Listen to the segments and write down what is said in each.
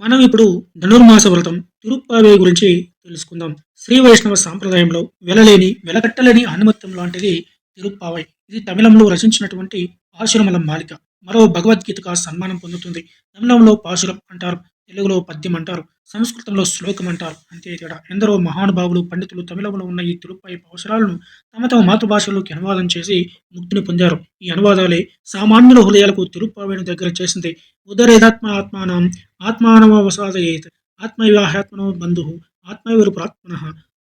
మనం ఇప్పుడు ధనుర్మాస వ్రతం తిరుప్పావే గురించి తెలుసుకుందాం. శ్రీ వైష్ణవ సాంప్రదాయంలో వెలలేని వెలకట్టలేని ఆనుమత్యం లాంటిది తిరుప్పావై. ఇది తమిళంలో రచించినటువంటి పాశురమల మాలిక. మరో భగవద్గీతగా సన్మానం పొందుతుంది. తమిళంలో పాశురం అంటారు. తెలుగులో పద్యం అంటారు సంస్కృతంలో శ్లోకం అంటారు. అంతే తేడా. ఎందరో మహానుభావులు పండితులు తమిళంలో ఉన్న ఈ తెలుగుపై అవసరాలను తమ తమ మాతృభాషలోకి అనువాదం చేసి ముక్తిని పొందారు. ఈ అనువాదాలే సామాన్యుల హృదయాలకు తిరుప్పావేను దగ్గర చేసింది. ఉదరేదాత్మ ఆత్మానం ఆత్మానవసాదయేత్ ఆత్మైవాహాత్మనో బంధు ఆత్మైవరు ప్రాత్మన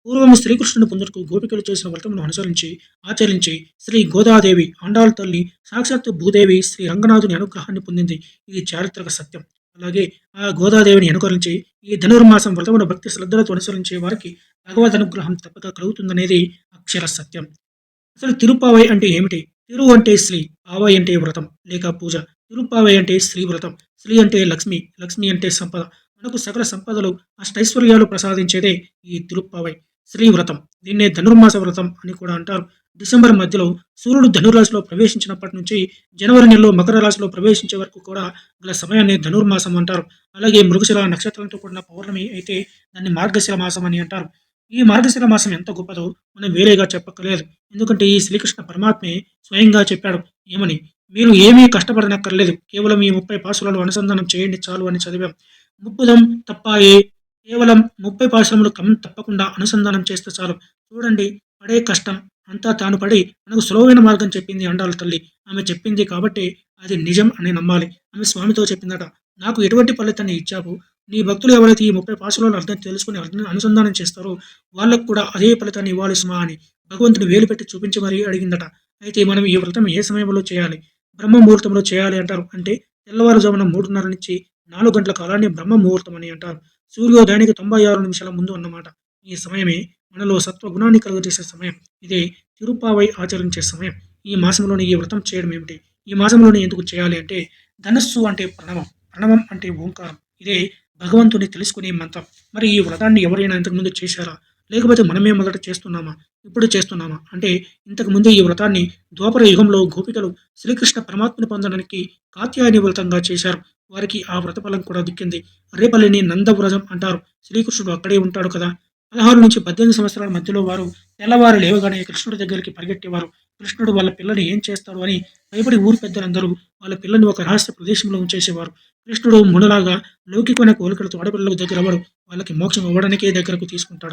పూర్వం శ్రీకృష్ణుని పొందుటకు గోపికలు చేసిన వ్రతమును అనుసరించి ఆచరించి శ్రీ గోదాదేవి అండాల తల్లి సాక్షాత్తు భూదేవి శ్రీ రంగనాథుని అనుగ్రహాన్ని పొందింది. ఇది చారిత్రక సత్యం. అలాగే ఆ గోదాదేవిని అనుకరించి ఈ ధనుర్మాసం వ్రతమును భక్తి శ్రద్ధలతో అనుసరించే వారికి భగవద్ అనుగ్రహం తప్పక కలుగుతుందనేది అక్షర సత్యం. అసలు తిరుపావై అంటే ఏమిటి? తిరు అంటే శ్రీ ఆవై అంటే వ్రతం లేక పూజ. తిరుపావై అంటే శ్రీ వ్రతం శ్రీ అంటే లక్ష్మి లక్ష్మి అంటే సంపద. మనకు సకల సంపదలు అష్టైశ్వర్యాలు ప్రసాదించేదే ఈ తిరుప్పావై. శ్రీ వ్రతం. దీన్నే ధనుర్మాస వ్రతం అని కూడా అంటారు. డిసెంబర్ మధ్యలో సూర్యుడు ధనుర్రాశిలో ప్రవేశించినప్పటి నుంచి జనవరి నెలలో మకర రాశిలో ప్రవేశించే వరకు కూడా గల సమయాన్ని ధనుర్మాసం అంటారు. అలాగే మృగశిల నక్షత్రంతో కూడిన పౌర్ణమి అయితే దాన్ని మార్గశిల మాసం అని అంటారు. ఈ మార్గశిర మాసం ఎంత గొప్పదో మనం వేరేగా చెప్పక్కర్లేదు. ఎందుకంటే ఈ శ్రీకృష్ణ పరమాత్మే స్వయంగా చెప్పాడు. ఏమని? మీరు ఏమీ కష్టపడనక్కర్లేదు. కేవలం ఈ ముప్పై పాసులను అనుసంధానం చేయండి చాలు అని చదివాం. ముప్పుదం తప్పాయే. కేవలం ముప్పై పాశ్రములు క్రమం తప్పకుండా అనుసంధానం చేస్తే చాలు. చూడండి పడే కష్టం. అంతా తాను పడి మనకు సులువైన మార్గం చెప్పింది అండాలి తల్లి. ఆమె చెప్పింది కాబట్టి అది నిజం అని నమ్మాలి. ఆమె స్వామితో చెప్పిందట నాకు ఎటువంటి ఫలితాన్ని ఇచ్చావు? నీ భక్తులు ఎవరైతే ఈ ముప్పై పాసులలో అర్థం తెలుసుకుని అర్థం అనుసంధానం చేస్తారో వాళ్ళకు కూడా అదే ఫలితాన్ని ఇవ్వాలి సుమా అని భగవంతుని వేలు పెట్టి చూపించి మరీ అడిగిందట. అయితే మనం ఈ వ్రతం ఏ సమయంలో చేయాలి? బ్రహ్మముహూర్తంలో చేయాలి అంటారు అంటే తెల్లవారుజామున మూడున్నర నుంచి నాలుగు గంటల కాలాన్ని బ్రహ్మముహూర్తం అని అంటారు. సూర్యోదయానికి తొంభై ఆరు నిమిషాల ముందు అన్నమాట. ఈ సమయమే మనలో సత్వ గుణాన్ని కలుగజేసే సమయం. ఇదే తిరుపావై ఆచరించే సమయం. ఈ మాసంలోని ఈ వ్రతం చేయడం ఏమిటి? ఈ మాసంలోనే ఎందుకు చేయాలి అంటే ధనస్సు అంటే ప్రణవం. ప్రణవం అంటే ఓంకారం. ఇదే భగవంతుని తెలుసుకునే మంత్రం. మరి ఈ వ్రతాన్ని ఎవరైనా ఇంతకుముందు చేశారా? లేకపోతే మనమే మొదట చేస్తున్నామా? ఇప్పుడు చేస్తున్నామా? అంటే ఇంతకుముందు ఈ వ్రతాన్ని ద్వాపర యుగంలో గోపికలు శ్రీకృష్ణ పరమాత్మని పొందడానికి కాత్యాయని వ్రతంగా చేశారు. వారికి ఆ వ్రతఫలం కూడా దిక్కింది. రేపల్లిని నందవ్రజం అంటారు. శ్రీకృష్ణుడు అక్కడే ఉంటాడు కదా. పదహారు నుంచి పద్దెనిమిది సంవత్సరాల మధ్యలో వారు తెల్లవారు లేవగానే కృష్ణుడి దగ్గరికి పరిగెట్టేవారు. కృష్ణుడు వాళ్ళ పిల్లని ఏం చేస్తాడు అని భయపడి ఊరు పెద్దలందరూ వాళ్ళ పిల్లని ఒక రహస్య ప్రదేశంలో ఉంచేసేవారు. కృష్ణుడు మునలాగా లౌకికమైన కోరికలతో ఆడపిల్లలకు దగ్గర అవ్వడు వాళ్ళకి మోక్షం ఇవ్వడానికే దగ్గరకు తీసుకుంటాడు.